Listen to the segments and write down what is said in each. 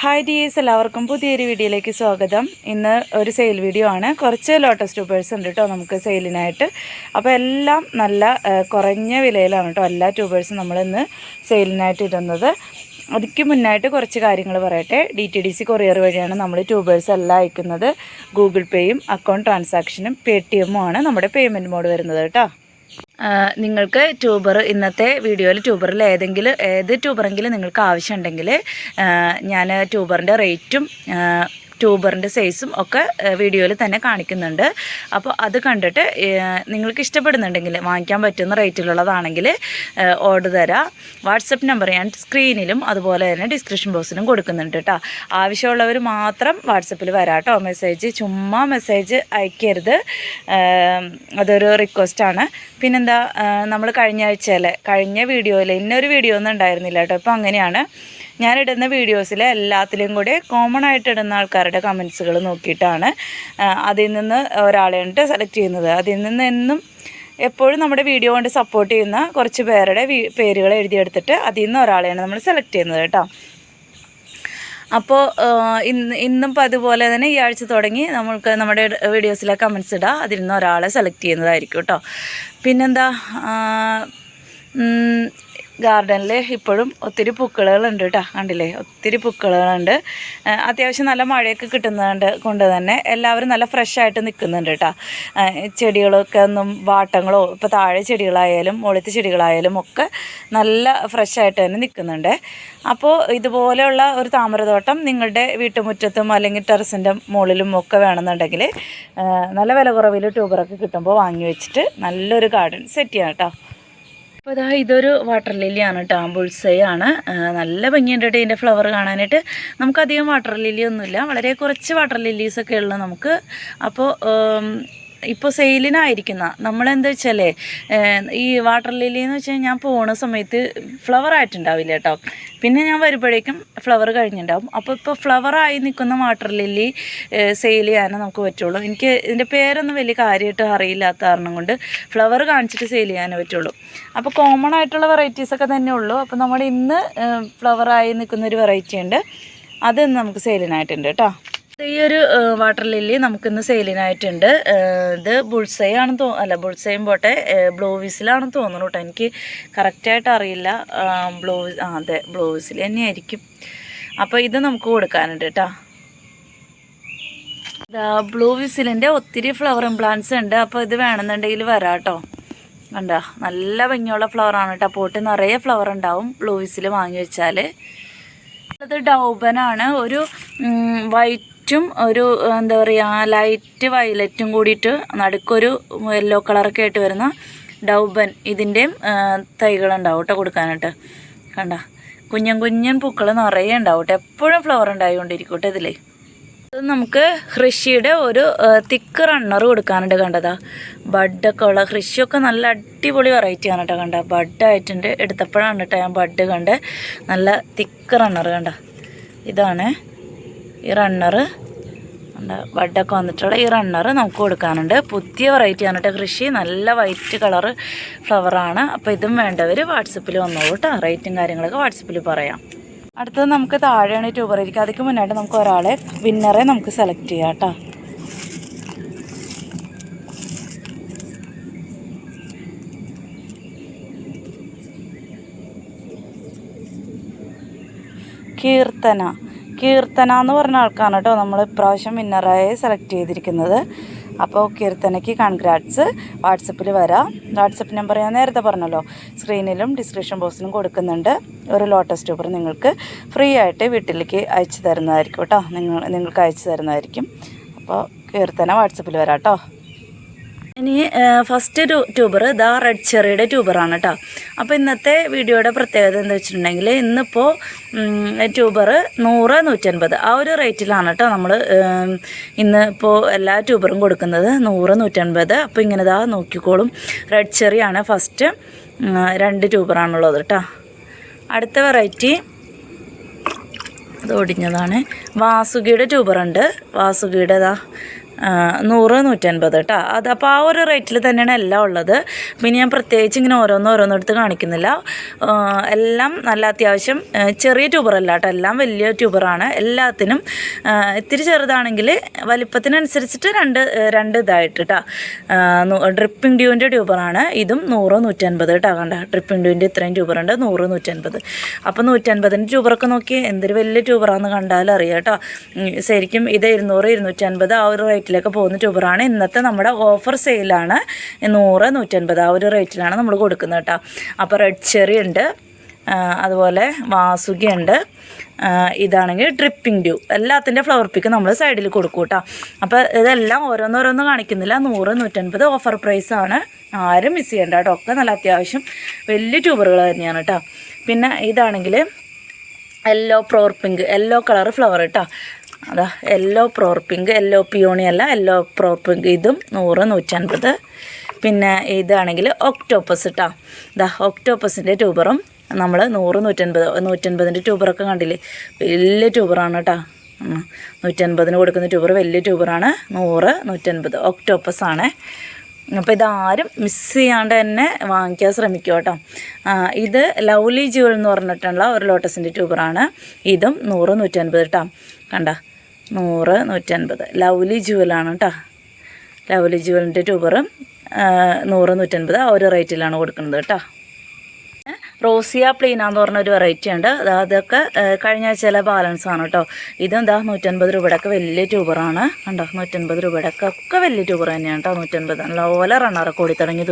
Hi dears എല്ലാവർക്കും പുതിയൊരു വീഡിയോയിലേക്ക് സ്വാഗതം. ഇന്ന് ഒരു സെയിൽ വീഡിയോ ആണ്. കുറച്ച് ലോട്ടസ് ട്യൂബേഴ്സ് ഉണ്ട് കേട്ടോ നമുക്ക് സെയിലിനായിട്ട് അപ്പോൾ എല്ലാം നല്ല കുറഞ്ഞ വിലയിലാണ് കേട്ടോ എല്ലാ ട്യൂബേഴ്സും നമ്മളിന്ന് സെയിലിനായിട്ട് ഇടുന്നത്. അതിക്ക് മുന്നായിട്ട് കുറച്ച് കാര്യങ്ങൾ പറയട്ടെ. D T D C courier വഴിയാണ് നമ്മൾ ട്യൂബേഴ്സ് എല്ലാം അയക്കുന്നത്. ഗൂഗിൾ പേയും അക്കൗണ്ട് ട്രാൻസാക്ഷനും പേ ടി എമ്മും ആണ് നമ്മുടെ പേയ്മെന്റ് മോഡ് വരുന്നത് കേട്ടോ നിങ്ങൾക്ക് ട്യൂബർ ഇന്നത്തെ വീഡിയോയിൽ ട്യൂബറിൽ ഏതെങ്കിലും ഏത് ട്യൂബറെങ്കിലും നിങ്ങൾക്ക് ആവശ്യമുണ്ടെങ്കിൽ ഞാൻ ട്യൂബറിന്റെ റേറ്റും ട്യൂബറിന്റെ സൈസും ഒക്കെ വീഡിയോയിൽ തന്നെ കാണിക്കുന്നുണ്ട്. അപ്പോൾ അത് കണ്ടിട്ട് നിങ്ങൾക്ക് ഇഷ്ടപ്പെടുന്നുണ്ടെങ്കിൽ വാങ്ങിക്കാൻ പറ്റുന്ന റേറ്റിലുള്ളതാണെങ്കിൽ ഓർഡർ തരാം. വാട്സപ്പ് നമ്പർ ഞാൻ സ്ക്രീനിലും അതുപോലെ തന്നെ ഡിസ്ക്രിപ്ഷൻ ബോക്സിലും കൊടുക്കുന്നുണ്ട് കേട്ടോ. ആവശ്യമുള്ളവർ മാത്രം വാട്സപ്പിൽ വരാട്ടോ മെസ്സേജ് ചുമ്മാ മെസ്സേജ് അയക്കരുത്. അതൊരു റിക്വസ്റ്റാണ് പിന്നെന്താ നമ്മൾ കഴിഞ്ഞ ആഴ്ചയിലെ കഴിഞ്ഞ വീഡിയോയിൽ ഇന്നൊരു വീഡിയോ ഒന്നും ഉണ്ടായിരുന്നില്ല കേട്ടോ. ഇപ്പോൾ അങ്ങനെയാണ്. ഞാനിടുന്ന വീഡിയോസിൽ എല്ലാത്തിലും കൂടി കോമൺ ആയിട്ട് ഇടുന്ന ആൾക്കാരുടെ കമൻസുകൾ നോക്കിയിട്ടാണ് അതിൽ നിന്ന് ഒരാളെ ഉണ്ട് സെലക്ട് ചെയ്യുന്നത്. അതിൽ നിന്ന് എന്നും എപ്പോഴും നമ്മുടെ വീഡിയോ കൊണ്ട് സപ്പോർട്ട് ചെയ്യുന്ന കുറച്ച് പേരുടെ പേരുകൾ എഴുതിയെടുത്തിട്ട് അതിൽ നിന്ന് ഒരാളെയാണ് നമ്മൾ സെലക്ട് ചെയ്യുന്നത് കേട്ടോ. അപ്പോൾ ഇന്ന് ഇന്നും ഇപ്പോൾ അതുപോലെ തന്നെ ഈ ആഴ്ച തുടങ്ങി നമ്മൾക്ക് നമ്മുടെ വീഡിയോസിലെ കമൻസ് ഇടുക അതിൽ നിന്ന് ഒരാളെ സെലക്ട് ചെയ്യുന്നതായിരിക്കും കേട്ടോ. പിന്നെന്താ ഗാർഡനിൽ ഇപ്പോഴും ഒത്തിരി പൂക്കളുകളുണ്ട് കേട്ടോ കണ്ടില്ലേ? ഒത്തിരി പൂക്കളുകളുണ്ട്. അത്യാവശ്യം നല്ല മഴയൊക്കെ കിട്ടുന്നതുകൊണ്ട് കൊണ്ട് തന്നെ എല്ലാവരും നല്ല ഫ്രഷായിട്ട് നിൽക്കുന്നുണ്ട് കേട്ടോ ചെടികളൊക്കെ ഒന്നും വാട്ടങ്ങളോ ഇപ്പോൾ താഴെ ചെടികളായാലും മുകളിലത്തെ ചെടികളായാലും ഒക്കെ നല്ല ഫ്രഷായിട്ട് തന്നെ നിൽക്കുന്നുണ്ട്. അപ്പോൾ ഇതുപോലെയുള്ള ഒരു താമരത്തോട്ടം നിങ്ങളുടെ വീട്ടുമുറ്റത്തും അല്ലെങ്കിൽ ടെറസിന്റെ മുകളിലും ഒക്കെ വേണമെന്നുണ്ടെങ്കിൽ നല്ല വില കുറവിൽ ട്യൂബറൊക്കെ കിട്ടുമ്പോൾ വാങ്ങി വെച്ചിട്ട് നല്ലൊരു ഗാർഡൻ സെറ്റ് ചെയ്യാം കേട്ടോ അപ്പോൾ ഇതാ ഇതൊരു വാട്ടർ ലില്ലിയാണ് കേട്ടോ ആണ്. നല്ല ഭംഗിയുണ്ട് കേട്ടോ ഇതിന്റെ ഫ്ലവർ കാണാനായിട്ട്. നമുക്കധികം വാട്ടർ ലില്ലി ഒന്നുമില്ല വളരെ കുറച്ച് വാട്ടർ ലില്ലീസൊക്കെ ഉള്ളു നമുക്ക്. അപ്പോൾ ഇപ്പോൾ സെയിലിനായിരിക്കുന്ന. നമ്മളെന്താ വെച്ചാൽ ഈ വാട്ടർ ലില്ലി എന്ന് വെച്ചാൽ ഞാൻ പോണ സമയത്ത് ഫ്ലവർ ആയിട്ടുണ്ടാവില്ല കേട്ടോ പിന്നെ ഞാൻ വരുമ്പോഴേക്കും ഫ്ലവർ കഴിഞ്ഞിട്ടുണ്ടാവും അപ്പോൾ ഇപ്പോൾ ഫ്ലവറായി നിൽക്കുന്ന വാട്ടർ ലില്ലി സെയിൽ ചെയ്യാനേ നമുക്ക് പറ്റുള്ളൂ. എനിക്ക് ഇതിന്റെ പേരൊന്നും വലിയ കാര്യമായിട്ട് അറിയില്ലാത്ത കാരണം കൊണ്ട് ഫ്ലവർ കാണിച്ചിട്ട് സെയിൽ ചെയ്യാനേ പറ്റുള്ളൂ. അപ്പോൾ കോമൺ ആയിട്ടുള്ള വെറൈറ്റീസൊക്കെ തന്നെ ഉള്ളൂ. അപ്പോൾ നമ്മൾ ഇന്ന് ഫ്ലവറായി നിൽക്കുന്ന ഒരു വെറൈറ്റി ഉണ്ട്. അത് നമുക്ക് സെയിലിനായിട്ടുണ്ട് കേട്ടോ ഈ ഒരു വാട്ടർ ലില്ലി നമുക്കിന്ന് സെയിലിനായിട്ടുണ്ട് ഇത് ബുൾസൈ ആണെന്ന് തോ അല്ല ബുൾസൈയും പോട്ടെ ബ്ലൂ വിസിലാണെന്ന് തോന്നുന്നു കേട്ടോ. എനിക്ക് കറക്റ്റായിട്ട് അറിയില്ല. ബ്ലൂ ആ അതെ ബ്ലൂ വിസിൽ തന്നെയായിരിക്കും. അപ്പോൾ ഇത് നമുക്ക് കൊടുക്കാനുണ്ട് കേട്ടോ. ബ്ലൂ വിസിലിന്റെ ഒത്തിരി ഫ്ലവർ പ്ലാന്റ്സ് ഉണ്ട്. അപ്പോൾ ഇത് വേണമെന്നുണ്ടെങ്കിൽ വരാം കേട്ടോ. കണ്ടോ നല്ല ഭംഗിയുള്ള ഫ്ലവറാണ് കേട്ടോ. പോട്ട് നിറയെ ഫ്ലവർ ഉണ്ടാവും ബ്ലൂ വിസിൽ വാങ്ങി വെച്ചാൽ അത് ഡൗബനാണ് ഒരു വൈറ്റും ഒരു എന്താ പറയുക ലൈറ്റ് വയലറ്റും കൂടിയിട്ട് നടുക്കൊരു യെല്ലോ കളറൊക്കെ ആയിട്ട് വരുന്ന ഡൗബൻ ഇതിന്റെയും തൈകളുണ്ടാവും കേട്ടോ കൊടുക്കാനായിട്ട്. കണ്ട കുഞ്ഞൻ കുഞ്ഞൻ പൂക്കൾ നിറയെ ഉണ്ടാവും കേട്ടോ. എപ്പോഴും ഫ്ലവർ ഉണ്ടായിക്കൊണ്ടിരിക്കും കേട്ടോ ഇതിലേ. ഇത് നമുക്ക് ഹൃഷിയുടെ ഒരു തിക്ക് റണ്ണർ കൊടുക്കാനുണ്ട് കണ്ടതാ. ബഡൊക്കെ ഉള്ള ഹൃഷിയൊക്കെ നല്ല അടിപൊളി വെറൈറ്റി ആണ് കേട്ടോ കണ്ട. ബഡായിട്ടുണ്ട് എടുത്തപ്പോഴാണ് കേട്ടോ ഞാൻ ബഡ് കണ്ട് നല്ല തിക്ക് റണ്ണർ കണ്ട. ഇതാണ് ഈ റണ്ണറ് ബഡൊക്കെ വന്നിട്ടുള്ള ഈ റണ്ണറ് നമുക്ക് കൊടുക്കാനുണ്ട്. പുതിയ വെറൈറ്റി ആണ് കേട്ടോ കൃഷി. നല്ല വൈറ്റ് കളറ് ഫ്ലവറാണ് അപ്പോൾ ഇതും വേണ്ടവർ വാട്സപ്പിൽ വന്നോളൂ കേട്ടോ റേറ്റും കാര്യങ്ങളൊക്കെ വാട്സപ്പിൽ പറയാം. അടുത്തത് നമുക്ക് താഴെയാണ് ട്യൂബർ ഇരിക്കുക അതിക്ക് മുന്നായിട്ട് നമുക്ക് ഒരാളെ വിന്നറെ നമുക്ക് സെലക്ട് ചെയ്യാം കേട്ടോ കീർത്തന. കീർത്തന എന്ന് പറഞ്ഞ ആൾക്കാണ് കേട്ടോ നമ്മൾ ഇപ്രാവശ്യം വിന്നറായി സെലക്ട് ചെയ്തിരിക്കുന്നത്. അപ്പോൾ കീർത്തനയ്ക്ക് കൺഗ്രാറ്റ്സ് വാട്സപ്പിൽ വരാം. വാട്സപ്പ് നമ്പർ ഞാൻ നേരത്തെ പറഞ്ഞല്ലോ. സ്ക്രീനിലും ഡിസ്ക്രിപ്ഷൻ ബോക്സിലും കൊടുക്കുന്നുണ്ട്. ഒരു ലോട്ടസ് ട്യൂബർ നിങ്ങൾക്ക് ഫ്രീ ആയിട്ട് വീട്ടിലേക്ക് അയച്ചു തരുന്നതായിരിക്കും കേട്ടോ. നിങ്ങൾ നിങ്ങൾക്ക് അയച്ചു തരുന്നതായിരിക്കും. അപ്പോൾ കീർത്തന വാട്സപ്പിൽ വരാം കേട്ടോ. ഇനി ഫസ്റ്റ് ട്യൂബർ ഇതാ റെഡ് ചെറിയുടെ ട്യൂബറാണ് കേട്ടോ അപ്പോൾ ഇന്നത്തെ വീഡിയോയുടെ പ്രത്യേകത എന്താ വെച്ചിട്ടുണ്ടെങ്കിൽ ഇന്നിപ്പോൾ ട്യൂബർ നൂറ് നൂറ്റൻപത് ആ ഒരു റേറ്റിലാണ് കേട്ടോ നമ്മൾ ഇന്ന് ഇപ്പോൾ എല്ലാ ട്യൂബറും കൊടുക്കുന്നത് നൂറ് നൂറ്റൻപത്. അപ്പോൾ ഇങ്ങനെ ഇതാ നോക്കിക്കോളും. റെഡ് ചെറിയാണ് ഫസ്റ്റ് രണ്ട് ട്യൂബറാണുള്ളത് കേട്ടോ അടുത്ത വെറൈറ്റി അത് ഒടിഞ്ഞതാണ്. വാസുകിയുടെ ട്യൂബറുണ്ട് വാസുകിയുടെ ഇതാ നൂറ് നൂറ്റൻപത് കേട്ടോ അത് അപ്പോൾ ആ ഒരു റേറ്റിൽ തന്നെയാണ് എല്ലാം ഉള്ളത്. പിന്നെ ഞാൻ പ്രത്യേകിച്ച് ഇങ്ങനെ ഓരോന്ന് ഓരോന്നും എടുത്ത് കാണിക്കുന്നില്ല എല്ലാം നല്ല അത്യാവശ്യം ചെറിയ ട്യൂബറല്ല കേട്ടോ എല്ലാം വലിയ ട്യൂബറാണ് എല്ലാത്തിനും ഇത്തിരി ചെറുതാണെങ്കിൽ വലിപ്പത്തിനനുസരിച്ചിട്ട് രണ്ട് രണ്ട് ഇതായിട്ട് കേട്ടോ ഡ്രിപ്പിംഗ് ഡ്യൂവിന്റെ ട്യൂബറാണ് ഇതും നൂറ് നൂറ്റൻപത് കേട്ടോ കണ്ട. ഡ്രിപ്പിംഗ് ഡ്യൂവിന്റെ ഇത്രയും ട്യൂബറുണ്ട് നൂറ് നൂറ്റൻപത്. അപ്പോൾ നൂറ്റൻപതിന്റെ ട്യൂബറൊക്കെ നോക്കി എന്തൊരു വലിയ ട്യൂബറാണെന്ന് കണ്ടാലും അറിയാം കേട്ടോ ശരിക്കും ഇത് ഇരുന്നൂറ് ഇരുന്നൂറ്റൻപത് ആ ഒരു റേറ്റിലൊക്കെ പോകുന്ന ട്യൂബറാണ് ഇന്നത്തെ നമ്മുടെ ഓഫർ സെയിലാണ് നൂറ് നൂറ്റൻപത് ആ ഒരു റേറ്റിലാണ് നമ്മൾ കൊടുക്കുന്നത് കേട്ടോ. അപ്പോൾ റെഡ് ചെറി ഉണ്ട് അതുപോലെ വാസുകി ഉണ്ട് ആ, ഇതാണെങ്കിൽ ഡ്രിപ്പിംഗ് ഡ്യൂ എല്ലാത്തിന്റെ ഫ്ലവർ പിക്ക് നമ്മൾ സൈഡിൽ കൊടുക്കും കേട്ടോ. അപ്പോൾ ഇതെല്ലാം ഓരോന്നോരോന്ന് കാണിക്കുന്നില്ല. നൂറ് നൂറ്റൻപത് ഓഫർ പ്രൈസാണ് ആരും മിസ് ചെയ്യണ്ട കേട്ടോ. ഒക്കെ നല്ല അത്യാവശ്യം വലിയ ട്യൂബറുകൾ തന്നെയാണ് കേട്ടോ. പിന്നെ ഇതാണെങ്കിൽ യെല്ലോ പ്രോർ പിങ്ക് യെല്ലോ കളർ ഫ്ലവർ കേട്ടോ. അതാ യെല്ലോ പ്രോർ യെല്ലോ പിയോണി അല്ല യെല്ലോ പ്രോർ ഇതും നൂറ് നൂറ്റൻപത്. പിന്നെ ഇതാണെങ്കിൽ ഒക്ടോപ്പസ് കേട്ടോ ഇതാ ഒക്ടോപ്പസിന്റെ ട്യൂബറും നമ്മൾ നൂറ് നൂറ്റൻപത് നൂറ്റൻപതിന്റെ ട്യൂബറൊക്കെ കണ്ടില്ലേ? വലിയ ട്യൂബറാണ് കേട്ടോ. നൂറ്റൻപതിന് കൊടുക്കുന്ന ട്യൂബർ വലിയ ട്യൂബറാണ് നൂറ് നൂറ്റൻപത് ഒക്ടോപ്പസ് ആണ്. അപ്പോൾ ഇതാരും മിസ് ചെയ്യാണ്ട് തന്നെ വാങ്ങിക്കാൻ ശ്രമിക്കുക കേട്ടോ. ഇത് ലവ്ലി ജുവൽ എന്ന് പറഞ്ഞിട്ടുള്ള ഒരു ലോട്ടസിന്റെ ട്യൂബറാണ് ഇതും നൂറ് നൂറ്റൻപത് കേട്ടോ കണ്ട നൂറ് നൂറ്റൻപത്. ലവ്ലി ജുവലാണ് കേട്ടോ ലവ്ലി ജുവലിന്റെ ട്യൂബറും നൂറ് നൂറ്റൻപത് ആ ഒരു റേറ്റിലാണ് കൊടുക്കുന്നത് കേട്ടോ റോസിയ പ്ലീന എന്ന് പറഞ്ഞ ഒരു വെറൈറ്റി ഉണ്ട്. അതാ അതൊക്കെ കഴിഞ്ഞ ആഴ്ചയിലെ ബാലൻസ് ആണ് കേട്ടോ ഇതും ദാ നൂറ്റൻപത് രൂപയുടെയൊക്കെ വലിയ ട്യൂബറാണ് കണ്ടോ നൂറ്റൻപത് രൂപയുടെയൊക്കെ ഒക്കെ വലിയ ട്യൂബർ തന്നെയാണ് കേട്ടോ നൂറ്റൻപത്. നല്ലപോലെ റണ്ണറൊക്കെ ഓടി തുടങ്ങി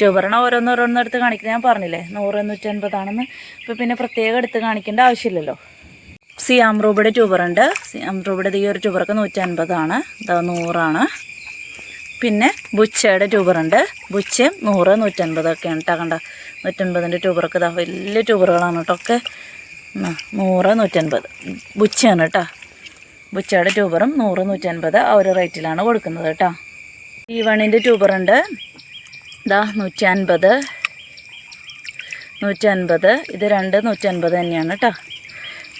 ട്യൂബറിനെ ഓരോന്നോരോന്നെടുത്ത് കാണിക്കുന്നത് ഞാൻ പറഞ്ഞില്ലേ? നൂറ് നൂറ്റൻപതാണെന്ന്. ഇപ്പോൾ പിന്നെ പ്രത്യേകം എടുത്ത് കാണിക്കേണ്ട ആവശ്യമില്ലല്ലോ. സിയാം റൂബിയുടെ ട്യൂബറുണ്ട് സിയാം റൂബിയുടെ ഈ ഒരു ട്യൂബറൊക്കെ നൂറ്റൻപതാണ്. ഇതാ നൂറാണ്. പിന്നെ ബുച്ചയുടെ ട്യൂബറുണ്ട് ബുച്ചയും നൂറ് നൂറ്റൻപതൊക്കെയാണ് കേട്ടോ കണ്ട. നൂറ്റൻപതിന്റെ ട്യൂബറൊക്കെ ഇതാ വലിയ ട്യൂബറുകളാണ് കേട്ടോ ഒക്കെ നൂറ് നൂറ്റൻപത്. ബുച്ചയാണ് കേട്ടോ ബുച്ചയുടെ ട്യൂബറും നൂറ് നൂറ്റൻപത് ആ ഒരു റേറ്റിലാണ് കൊടുക്കുന്നത് കേട്ടോ ഈ വണ്ണിന്റെ ട്യൂബറുണ്ട് ഇതാ നൂറ്റി അൻപത് നൂറ്റൻപത്. ഇത് രണ്ട് നൂറ്റൻപത് തന്നെയാണ് കേട്ടോ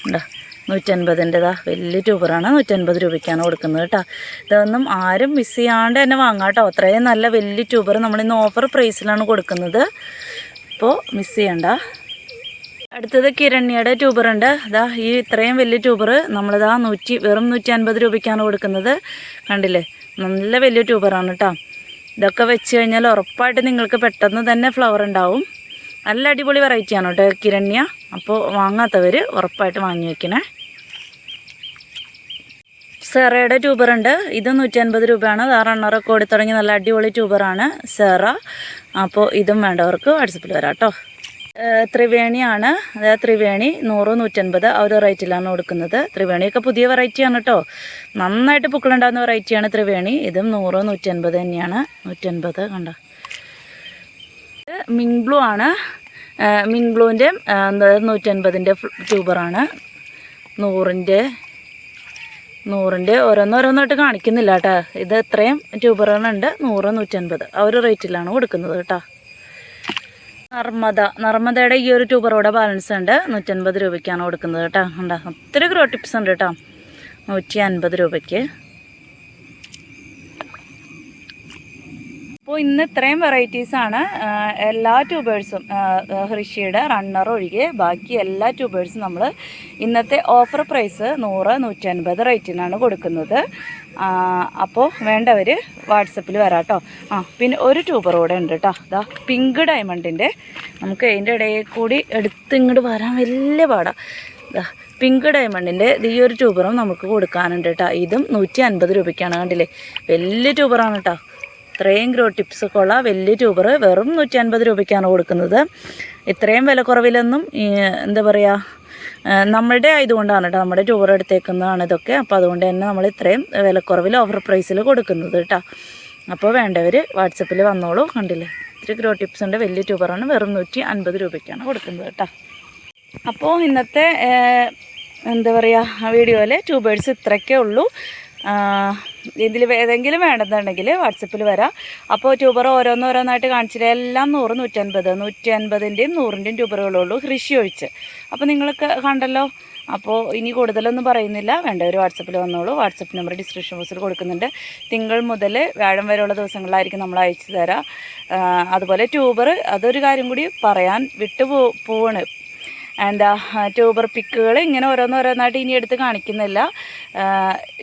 ഉണ്ടോ നൂറ്റൻപതിന്റെതാ. വലിയ ട്യൂബറാണ് നൂറ്റൻപത് രൂപയ്ക്കാണ് കൊടുക്കുന്നത് കേട്ടോ. ഇതൊന്നും ആരും മിസ് ചെയ്യാണ്ട് തന്നെ വാങ്ങാം കേട്ടോ. അത്രയും നല്ല വലിയ ട്യൂബർ നമ്മളിന്ന് ഓഫർ പ്രൈസിലാണ് കൊടുക്കുന്നത്. അപ്പോൾ മിസ് ചെയ്യണ്ട. അടുത്തത് കിരണ്യയുടെ ട്യൂബറുണ്ട് അതാ ഈ ഇത്രയും വലിയ ട്യൂബർ നമ്മളിതാ നൂറ്റി വെറും നൂറ്റി അൻപത് രൂപയ്ക്കാണ് കൊടുക്കുന്നത്. കണ്ടില്ലേ? നല്ല വലിയ ട്യൂബറാണ് കേട്ടോ. ഇതൊക്കെ വെച്ച് കഴിഞ്ഞാൽ ഉറപ്പായിട്ട് നിങ്ങൾക്ക് പെട്ടെന്ന് തന്നെ ഫ്ലവർ ഉണ്ടാവും. നല്ല അടിപൊളി വെറൈറ്റിയാണ് കേട്ടോ കിരണ്യ. അപ്പോൾ വാങ്ങാത്തവർ ഉറപ്പായിട്ട് വാങ്ങി വെക്കണേ. സെറയുടെ ട്യൂബറുണ്ട് ഇത് നൂറ്റി അൻപത് രൂപയാണ് ആ റണ്ണറൊക്കെ ഓടി തുടങ്ങി നല്ല അടിപൊളി ട്യൂബറാണ് സെറ. അപ്പോൾ ഇതും വേണ്ടവർക്ക് വാട്സപ്പിൽ വരാം കേട്ടോ. ത്രിവേണിയാണ്. അതായത് ത്രിവേണി നൂറ് നൂറ്റൻപത് ആ ഒരു റേറ്റിലാണ് കൊടുക്കുന്നത്. ത്രിവേണിയൊക്കെ പുതിയ വെറൈറ്റിയാണ് കേട്ടോ. നന്നായിട്ട് പൂക്കളുണ്ടാകുന്ന വെറൈറ്റിയാണ് ത്രിവേണി. ഇതും നൂറ് നൂറ്റൻപത് തന്നെയാണ്. നൂറ്റൻപത് കണ്ടോ? മിങ് ബ്ലൂ ആണ് മിങ് ബ്ലൂവിന്റെ നൂറ്റൻപതിന്റെ ട്യൂബറാണ്. നൂറിന്റെ നൂറിന്റെ ഓരോന്നോരോന്നായിട്ട് കാണിക്കുന്നില്ല കേട്ടോ. ഇത് ഇത്രയും ട്യൂബറുകളുണ്ട്. നൂറ് നൂറ്റൻപത്. ആ ഒരു റേറ്റിലാണ് കൊടുക്കുന്നത് കേട്ടോ. നർമ്മദ. നർമ്മദയുടെ ഈ ഒരു ട്യൂബറോടെ ബാലൻസ് ഉണ്ട്. നൂറ്റൻപത് രൂപയ്ക്കാണ് കൊടുക്കുന്നത് കേട്ടോ. ഉണ്ടോ ഒത്തിരി ഗ്രോ ടിപ്സ് ഉണ്ട് കേട്ടോ. നൂറ്റി അൻപത് രൂപയ്ക്ക്. അപ്പോൾ ഇന്ന് ഇത്രയും വെറൈറ്റീസാണ് എല്ലാ ട്യൂബേഴ്സും ഹൃഷിയുടെ റണ്ണർ ഒഴികെ ബാക്കി എല്ലാ ട്യൂബേഴ്സും നമ്മൾ ഇന്നത്തെ ഓഫർ പ്രൈസ് നൂറ് നൂറ്റൻപത് റേറ്റിനാണ് കൊടുക്കുന്നത്. അപ്പോൾ വേണ്ടവർ വാട്സപ്പിൽ വരാം കേട്ടോ ആ പിന്നെ ഒരു ട്യൂബർ കൂടെ ഉണ്ട് കേട്ടോ അതാ പിങ്ക് ഡയമണ്ടിന്റെ നമുക്ക് അതിന്റെ ഇടയിൽ കൂടി എടുത്ത് ഇങ്ങോട്ട് വരാൻ വലിയ പാടാണ് പിങ്ക് ഡയമണ്ടിന്റെ ഈ ഒരു ട്യൂബറും നമുക്ക് കൊടുക്കാനുണ്ട് കേട്ടോ ഇതും നൂറ്റി അൻപത് രൂപയ്ക്കാണ് കണ്ടില്ലേ? വലിയ ട്യൂബറാണ് കേട്ടോ ഇത്രയും ഗ്രോ ടിപ്സ് കൊള്ള വലിയ ട്യൂബർ വെറും നൂറ്റി അൻപത് രൂപയ്ക്കാണ് കൊടുക്കുന്നത്. ഇത്രയും വില കുറവിലൊന്നും എന്താ പറയുക നമ്മളുടെ ആയതുകൊണ്ടാണ് കേട്ടോ നമ്മുടെ ട്യൂബർ എടുത്തേക്കുന്നതാണ് ഇതൊക്കെ. അപ്പോൾ അതുകൊണ്ട് തന്നെ നമ്മൾ ഇത്രയും വിലക്കുറവിൽ ഓഫർ പ്രൈസിൽ കൊടുക്കുന്നത് കേട്ടോ അപ്പോൾ വേണ്ടവർ വാട്സപ്പിൽ വന്നോളൂ കണ്ടില്ലേ? ഇത്തിരി ഗ്രോ ടിപ്സിന്റെ വലിയ ട്യൂബറാണ് വെറും നൂറ്റി അൻപത് രൂപയ്ക്കാണ് കൊടുക്കുന്നത് കേട്ടോ അപ്പോൾ ഇന്നത്തെ എന്താ പറയുക വീഡിയോയിലെ ട്യൂബേഴ്സ് ഇത്രയ്ക്കേ ഉള്ളൂ. ഇതിൽ ഏതെങ്കിലും വേണമെന്നുണ്ടെങ്കിൽ വാട്സപ്പിൽ വരാം. അപ്പോൾ ട്യൂബർ ഓരോന്നോരോന്നായിട്ട് കാണിച്ചിട്ട് എല്ലാം നൂറ് നൂറ്റൻപത്. നൂറ്റി അൻപതിന്റെയും നൂറിന്റെയും ട്യൂബറുകളുള്ളൂ കൃഷി ഒഴിച്ച്. അപ്പോൾ നിങ്ങൾക്ക് കണ്ടല്ലോ? അപ്പോൾ ഇനി കൂടുതലൊന്നും പറയുന്നില്ല. വേണ്ട ഒരു വാട്സപ്പിൽ വന്നോളൂ. വാട്സപ്പ് നമ്പർ ഡിസ്ക്രിപ്ഷൻ ബോക്സിൽ കൊടുക്കുന്നുണ്ട്. തിങ്കൾ മുതൽ വ്യാഴം വരെയുള്ള ദിവസങ്ങളിലായിരിക്കും നമ്മൾ അയച്ചു തരാം. അതുപോലെ ട്യൂബർ അതൊരു കാര്യം കൂടി പറയാൻ വിട്ടു പോവാണ്. എന്താ ട്യൂബർ പിക്കുകൾ ഇങ്ങനെ ഓരോന്നോരോന്നായിട്ട് ഇനി എടുത്ത് കാണിക്കുന്നില്ല.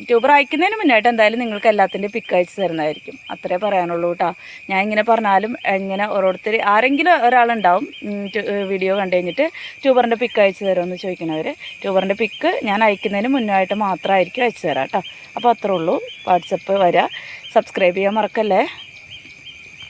ട്യൂബർ അയക്കുന്നതിന് മുന്നായിട്ട് എന്തായാലും നിങ്ങൾക്ക് എല്ലാത്തിന്റെയും പിക്ക് അയച്ച് തരുന്നതായിരിക്കും. അത്രേ പറയാനുള്ളൂ കേട്ടോ. ഞാൻ ഇങ്ങനെ പറഞ്ഞാലും ഇങ്ങനെ ഓരോരുത്തർ ആരെങ്കിലും ഒരാളുണ്ടാവും വീഡിയോ കണ്ടു കഴിഞ്ഞിട്ട് ട്യൂബറിന്റെ പിക്ക് അയച്ച് തരുമെന്ന് ചോദിക്കണവർ ട്യൂബറിന്റെ പിക്ക് ഞാൻ അയക്കുന്നതിന് മുന്നായിട്ട് മാത്രമായിരിക്കും അയച്ചു തരാം കേട്ടോ. അപ്പോൾ അത്രേ ഉള്ളൂ. വാട്സപ്പ് വരിക സബ്സ്ക്രൈബ് ചെയ്യാൻ മറക്കല്ലേ?